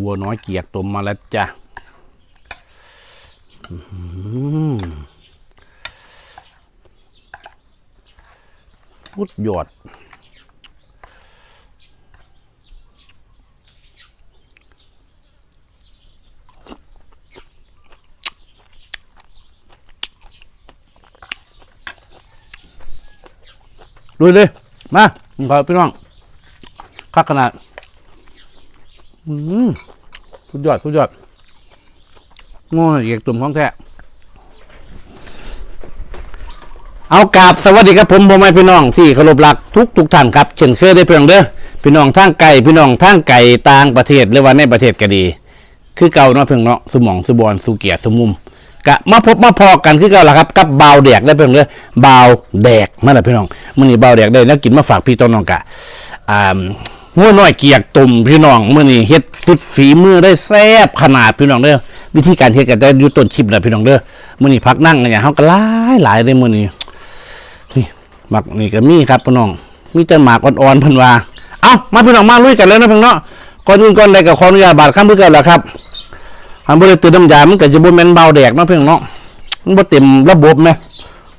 วัวน้อยเกียกต้มมาแล้วจ้ะอื้อหือสุดยอดดูเลย มานี่ครับพี่น้องคักขนาด อืมสุดยอดสุดยอดง่เอกตุ่มของแท้เอากราบสวัสดีครับผมพ่อแม่พี่น้องที่เคารพรักทุกทุกท่านครับเช่นเคยได้เพียงเด้อพี่น้องทางไก่พี่น้องทางไก่ต่างประเทศหรือว่าในประเทศก็ดี คือเก่าเนาะเพียงเนาะสมองสุบอนสุเกียรติสมุมกะมาพบมาพอกันคือเก่าละครับกับเบาวแดกได้เพียงเด้อเบาวแดกมาแล้วพี่น้องมื้อนี้บาวแดกได้แล้วกินมาฝากพี่ต้นน้องกะอ่า หัวน้อยเกียกตุ่มพี่น้องเมื้อนี้เฮ็ดสุดฝีมือได้แซ่บขนาดพี่น้องเด้อวิธีการเฮ็ดก็ได้อยู่ต้นคลิปนะพี่น้องเด้อมื้อนี้พักนั่งกันอย่างเฮาก็หลายหลายเลยมื้อนี้นี่หมักนี่ก็มีครับพี่น้อง มีแต่หมากอ่อนๆเพิ่นว่าเอ้ามาพี่น้องมาลุยกันเลยนะพี่น้องเนาะก่อนอื่นก่อนใดก็ขออนุญาตบาดข้ามเพื่อกันแหละครับทำบ่ได้ติมน้ำยามันก็จะบ่แม่นเบาแดกเนาะพี่น้องเนาะมันบ่เต็มระบบแม่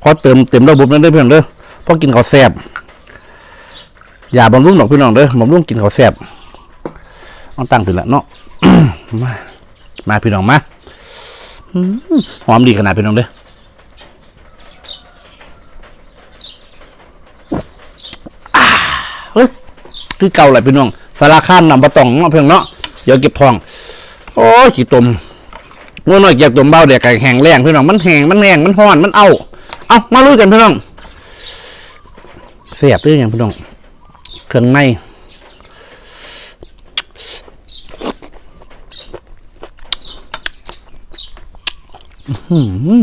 ขอเติมเต็มระบบนั่นเด้อพี่องเด้อพราะกินข้าวแซ่บ อย่าบำรุงดอกพี่น้องเด้อบำรุงกินข้าวแซ่บเอาตั้งถึงละเนาะมามาพี่น้องมาหอมดีขนาดพี่น้องเด้อเฮ้ยคือเก่าแหละพี่น้องสารคามนำปะตองเนาะเพียงเนาะเดี๋ยวเก็บทอง โอ้ยขี้ตมงัวน้อยเก็บตมเบาเด็กไก่แห้งแรงพี่น้องมันแห้งมันแห้งมันห้อนมันเอาเอามาลุยกันพี่น้องเสียบด้วยอย่างพี่น้อง เครื่องในอื้อหือ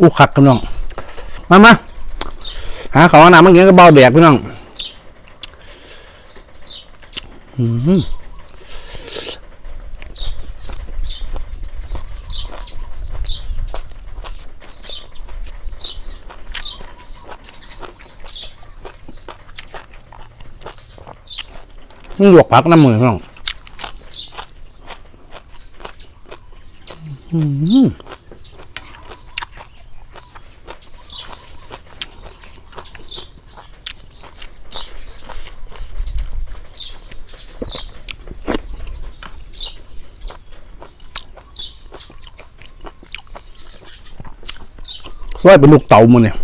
อู้คักพี่น้อง มามาหาของหนามันเงี้ยก็เบาแดกพี่น้อง อืม นี่หลวกพักน้ำมือพี่น้องอืมซอยเป็นลูกเต่ามันเนี่ย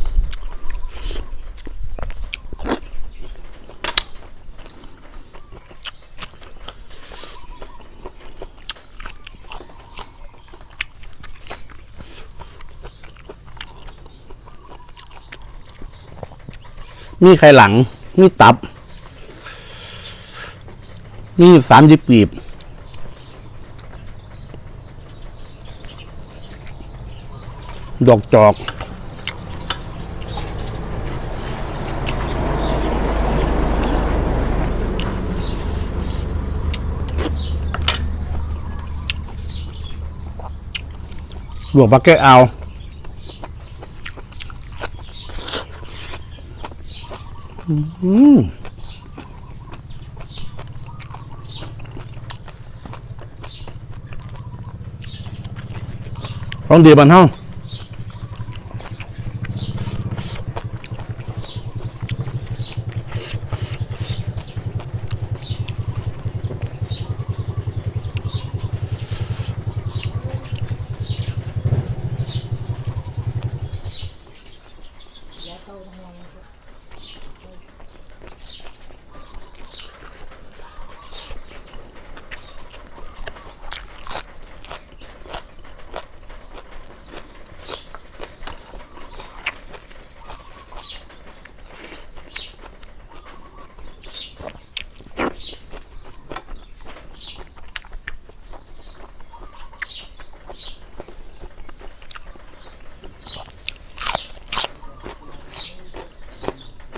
มีไข่หลัง มีตับ มีสามยิบปีบดอกจอกหลวงปลาแก้เอา ร้องดีบันเฮา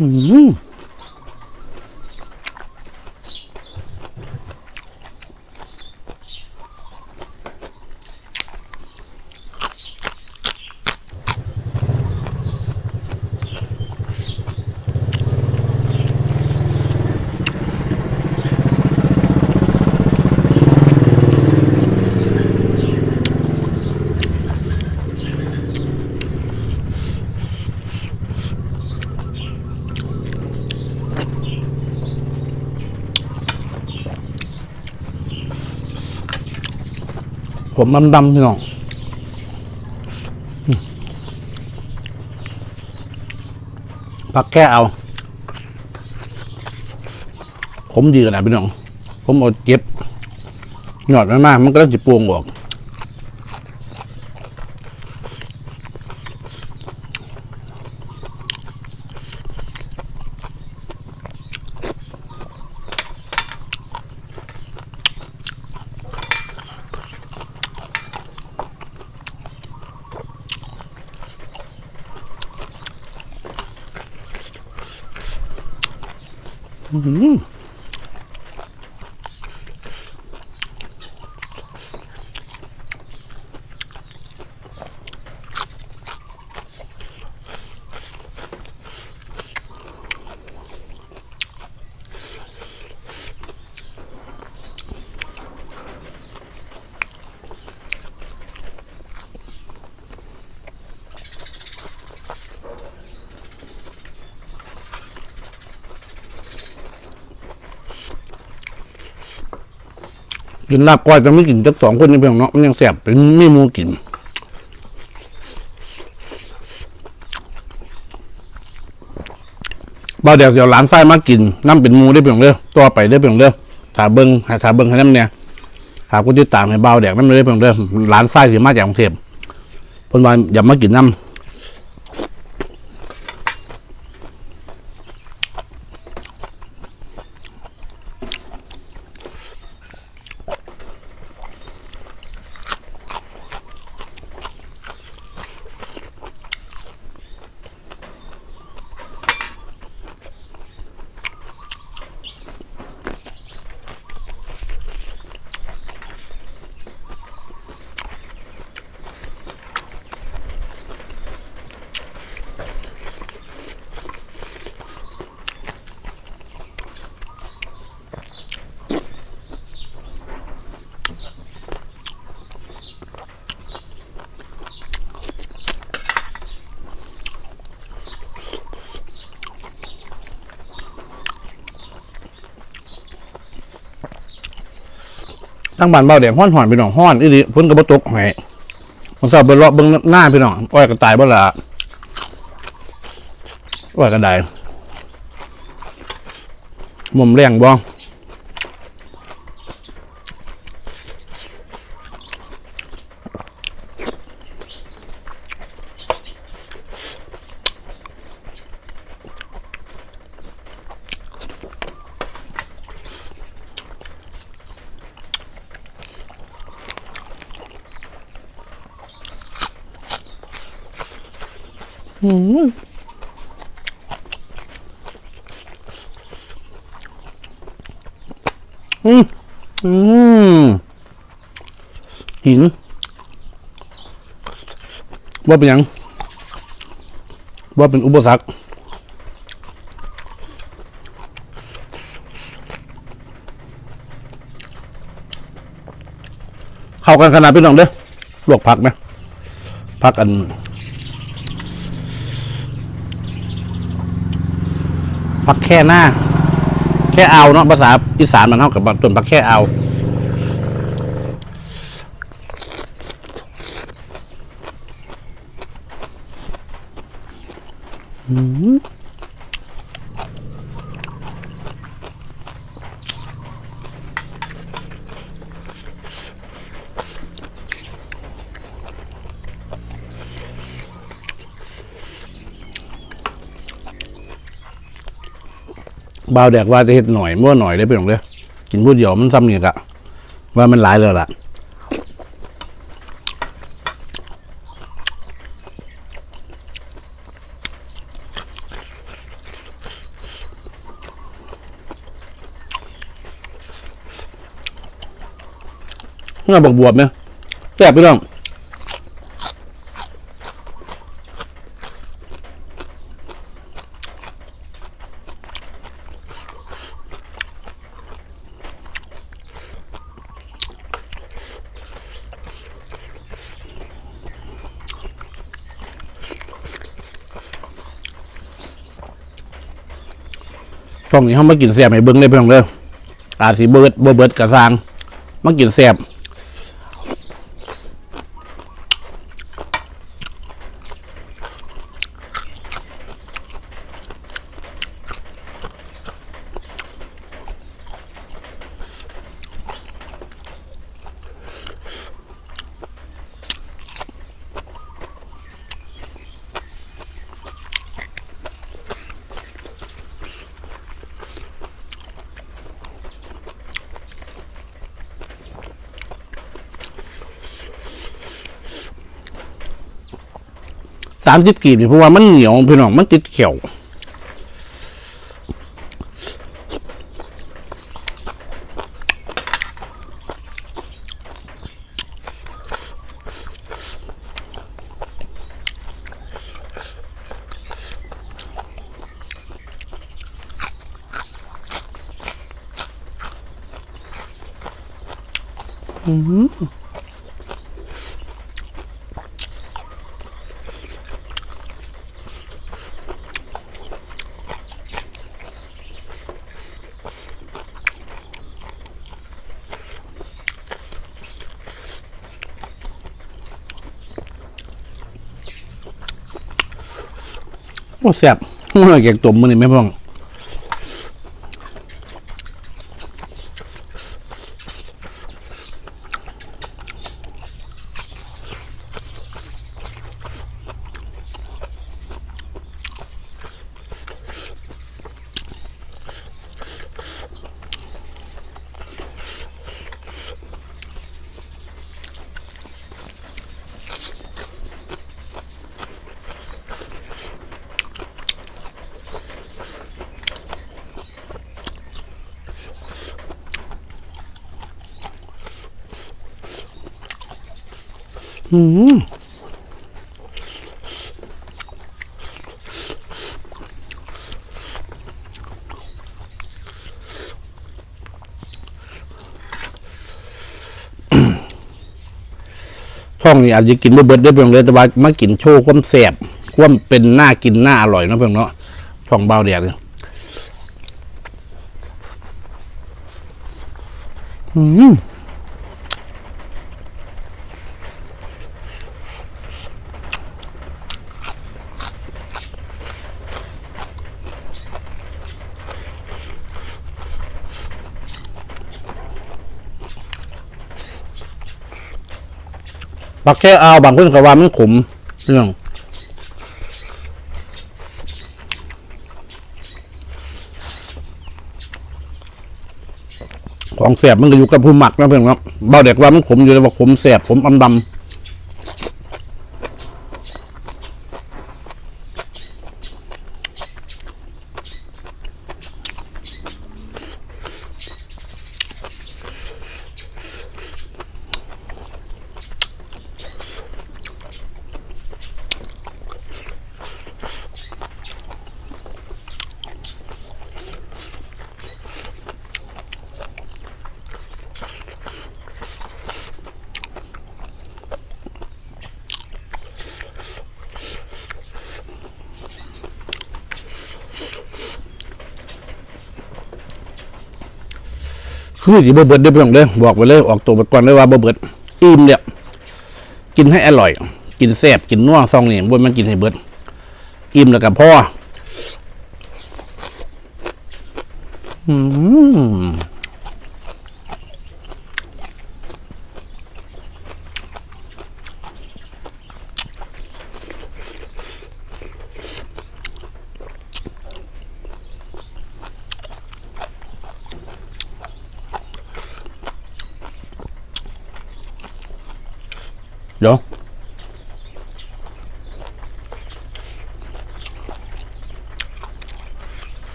อื ผมดำๆพี่น้องผักแค่เอา ผมดีขนาดพี่น้อง ผมเอาเก็บ หยอดมากๆมันก็ต้องจิปวงออก Mm-hmm. กินลาบก้อยจะไม่กินจักสองคนนี่เพียงเนาะมันยังแสบเป็นไม่มูกินบ่าเดี๋ยวเดี๋ยวหลานไส้มากินน้ำเป็นมูได้เพียงเด้อตัวไปได้เพียงเด้อถาเบิงหาถาเบิงให้น้ำเนี่ยหากูติดตามให้บ่าวแดกน้ำได้เพียงเด้อหลานไส้สิมาจากกรุงเทพเพิ่นว่าอย่ามากินน้ำ ทั้งบ้านเบาแดงห้อนหอนพี่น้องห้อนอีหลีฝนกระบตกหอยผมสอบไปเลาะเบิ่งหน้าพี่น้องอ้อยกระต่ายบ่ละอ้อยกระไดมุมแรงบ่อื อืมอืมหินว่าเป็นยังว่าเป็นอุปสรรคเข้ากันขนาดพี่น้องเด้อลวกผักไหมผักอัน ผักแค่หน้า แค่เอาเนาะภาษาอีสานมันเท่ากับต้นผักแค่เอาอืม บ่าวแดกว่าจะเห็ดหน่อยมั่วหน่อยได้เป็นของเด้อกินพูดเดียวมันซ้ำเนี่ยกะว่ามันหลายเลยล่ะเงื่อบอกบวบเนี่ยแซ่บไปต้อง ช่องนี้เขามากินแสบให้เบิ้งได้เพียงเด้ออาจสิเบิดบ่เบิดกระซางมากินแสบามสิบกีบนี่เพราะว่ามันเหนียวพี่น้องมันติดเขียวอืม โอ้แซ่บมันเก่งตุ่มมันนี่ไม่พ้อง อืมช่องนี้อาจจะกินบ่เบิดได้เพียงเลยแต่ว่ามากินโชว์ความแสบความเป็นหน้ากินหน้าอร่อยนะเพียงเนาะช่องเบาแดดเนี่ยอืม ปักแค่เอาบางคนก็ว่ามันขมเรื่องของแสบมันก็อยู่กับผู้หมักนะเพื่อนครับเบาเด็กว่ามันขมอยู่แต่ว่าขมแสบขมอำดำ คือสิบ่เบิดได้เพื่อนเด้อบอกไปเลยออกตัวไปก่อนเลยว่าบ่เบิดอิ่มเนี่ยกินให้อร่อย กินแซ่บกินนัวซองนี่บ่มันกินให้เบิด อิ่มแล้วกับพ่ออืม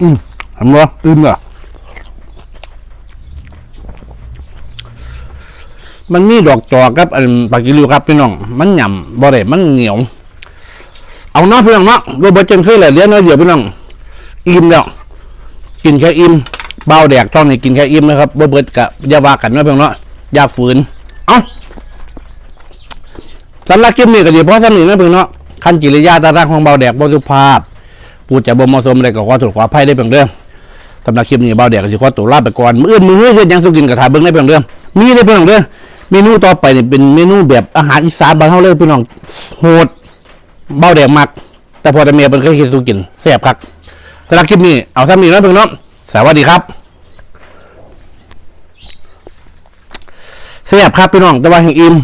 อืมทำบ่ตื่นเหรอมันมีดอกจอกครับอันปากิริวครับพี่น้อง มันหย่ำบ่ได้มันเหนียว เอาเนาะพี่น้องเนาะโรเบิร์ตเจนเคยแหละเลี้ยงเนาะเดี๋ยวพี่น้อง อิ่มแล้ว กินแค่อิ่มเบาแดกต้องนี่กินแค่อิ่มนะครับบ่เบิดกะอย่าวากันเนาะพียงเนาะยาฝืน เอ้าสำหรับคลิปนี้ก็ดีเพราะสนิทนะพียงเนาะขั้นกิริยาตาร่างของเบาแดกบ่สุภาพ พูดจะบ่เหมาะสมอะไรก็ขอโทษขออภัยได้เพียงเด้อสำหรับคลิปนี้เบาแดกก็สิขอตัวลาไปก่อนมื้ออื่นมื้อเฮ็ดหยังสุกินกับทาเบิ่งได้เพียงเด้อมีได้เพียงเด้อเมนูต่อไปนี่เป็นเมนูแบบอาหารอีสานบ้านเฮาเลยพี่น้องโหดเบาแดกมัก แต่พอแต่เมียเพิ่นเคยเฮ็ดสุกินแซ่บคักสำหรับคลิปนี้เอาซ้ำนี้นะเพื่นเนาะสวัสดีครับเสียบครับพี่น้องแต่ว่าแห่งอิ่ม